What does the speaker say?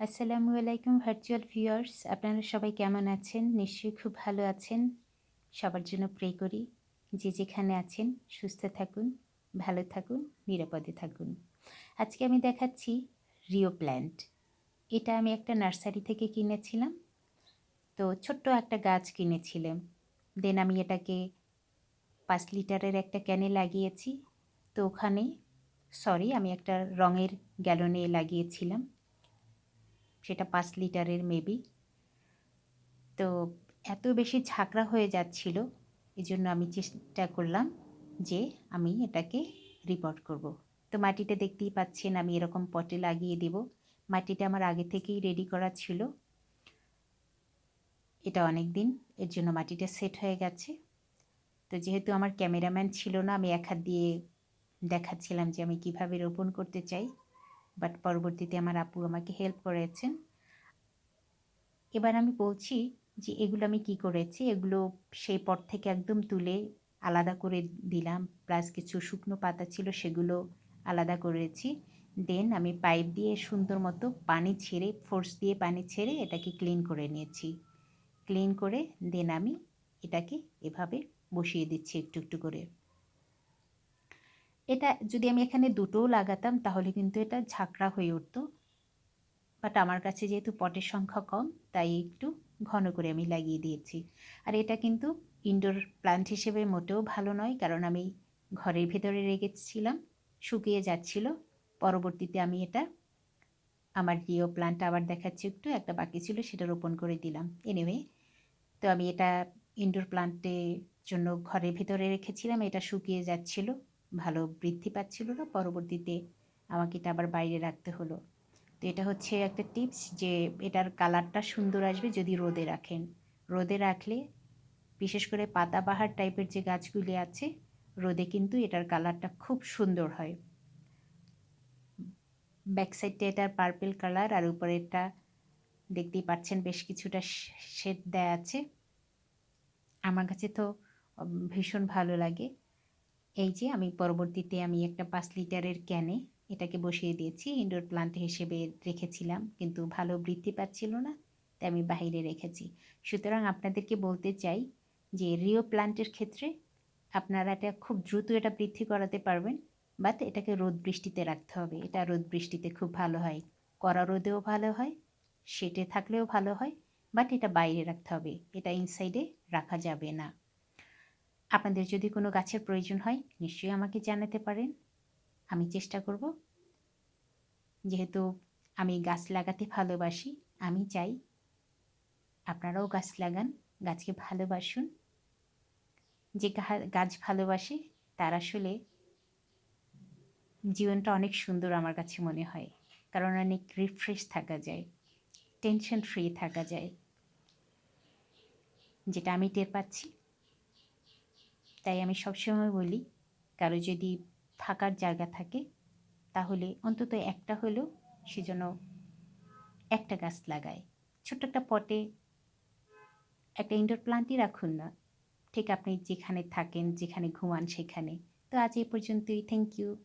আসসালামু আলাইকুম virtual viewers আপনারা সবাই কেমন আছেন? নিশ্চয়ই খুব ভালো আছেন। সবার জন্য প্রে করি। যে যেখানে আছেন, সুস্থ থাকুন, ভালো থাকুন, নিরাপদে থাকুন। আজকে আমি দেখাচ্ছি রিও প্ল্যান্ট এটা আমি একটা নার্সারি থেকে কিনেছিলাম। তো ছোট্ট একটা গাছ কিনেছিলাম। দেন আমি এটাকে পাঁচ লিটারের একটা ক্যানে লাগিয়েছি। তো ওখানে সরি আমি একটা রঙের গ্যালনে লাগিয়েছিলাম। সেটা পাঁচ লিটারের মেবি তো এত বেশি ঝাঁকড়া হয়ে যাচ্ছিল এই জন্য আমি চেষ্টা করলাম যে আমি এটাকে রিপোর্ট করব। তো মাটিটা দেখতেই পাচ্ছেন, আমি এরকম পটে লাগিয়ে দেব। মাটিটা আমার আগে থেকেই রেডি করা ছিল। এটা অনেক দিন এর জন্য মাটিটা সেট হয়ে গেছে। তো যেহেতু আমার ক্যামেরাম্যান ছিল না, আমি এক হাত দিয়ে দেখাচ্ছিলাম যে আমি কীভাবে রোপণ করতে চাই। বাট পরবর্তীতে আমার আপু আমাকে হেল্প করেছেন। এবার আমি বলছি যে, এগুলো আমি কি করেছি? এগুলো সেই পট থেকে একদম তুলে আলাদা করে দিলাম। প্লাস কিছু শুকনো পাতা ছিল, সেগুলো আলাদা করেছি। দেন আমি পাইপ দিয়ে সুন্দর মতো পানি ছেড়ে ফোর্স দিয়ে পানি ছেড়ে এটাকে ক্লিন করে নিয়েছি। ক্লিন করে দেন আমি এটাকে এভাবে বসিয়ে দিচ্ছি একটু একটু করে। এটা যদি আমি এখানে দুটোও লাগাতাম, তাহলে কিন্তু এটা ঝাঁকড়া হয়ে উঠতো। বাট আমার কাছে যেহেতু পটের সংখ্যা কম, তাই একটু ঘন করে আমি লাগিয়ে দিয়েছি। আর এটা কিন্তু ইনডোর প্লান্ট হিসেবে মোটেও ভালো নয়, কারণ আমি ঘরের ভেতরে রেখেছিলাম, শুকিয়ে যাচ্ছিল। পরবর্তীতে আমি এটা আমার প্রিয় প্লান্ট আবার দেখাচ্ছি একটু, একটা বাকি ছিল সেটা রোপণ করে দিলাম। এনিওয়ে তো আমি এটা ইনডোর প্লান্টের জন্য ঘরের ভেতরে রেখেছিলাম, এটা শুকিয়ে যাচ্ছিল। ভালো বৃদ্ধি পাচ্ছিল না, পরবর্তীতে আমাকে এটা আবার বাইরে রাখতে হলো। তো এটা হচ্ছে একটা টিপস যে এটার কালারটা সুন্দর আসবে যদি রোদে রাখেন। রোদে রাখলে বিশেষ করে পাতাবাহার টাইপের যে গাছগুলি আছে, রোদে কিন্তু এটার কালারটা খুব সুন্দর হয়। ব্যাক সাইডটা এটার পার্পেল কালার, আর উপরে এটা দেখতেই পাচ্ছেন বেশ কিছুটা শেড দেয়া আছে। আমার কাছে তো ভীষণ ভালো লাগে। এই যে আমি পরবর্তীতে আমি একটা পাঁচ লিটারের ক্যানে এটাকে বসিয়ে দিয়েছি, ইনডোর প্লান্ট হিসেবে রেখেছিলাম, কিন্তু ভালো বৃদ্ধি পাচ্ছিল না, তাই আমি বাইরে রেখেছি। সুতরাং আপনাদেরকে বলতে চাই যে রিও প্লান্টের ক্ষেত্রে আপনারা এটা খুব দ্রুত এটা বৃদ্ধি করাতে পারবেন, বাট এটাকে রোদ বৃষ্টিতে রাখতে হবে। এটা রোদ বৃষ্টিতে খুব ভালো হয়। কড়া রোদেও ভালো হয়, সেটে থাকলেও ভালো হয়, বাট এটা বাইরে রাখতে হবে। এটা ইনসাইডে রাখা যাবে না। আপনাদের যদি কোনো গাছের প্রয়োজন হয়, নিশ্চয়ই আমাকে জানাতে পারেন। আমি চেষ্টা করব। যেহেতু আমি গাছ লাগাতে ভালোবাসি, আমি চাই আপনারাও গাছ লাগান, গাছকে ভালোবাসুন। যে গাছ ভালোবাসে, তার আসলে জীবনটা অনেক সুন্দর আমার কাছে মনে হয়। কারণ অনেক রিফ্রেশ থাকা যায় টেনশন ফ্রি থাকা যায়। যেটা আমি টের পাচ্ছি। তাই আমি সবসময় বলি, কারও যদি থাকার জায়গা থাকে, তাহলে অন্তত একটা হলেও সেজন্য একটা গাছ লাগায়। ছোট্ট একটা পটে একটা ইনডোর প্লান্টই রাখুন না। ঠিক আপনি যেখানে থাকেন, যেখানে ঘুমান সেখানে। তো আজ এই পর্যন্তই। Thank you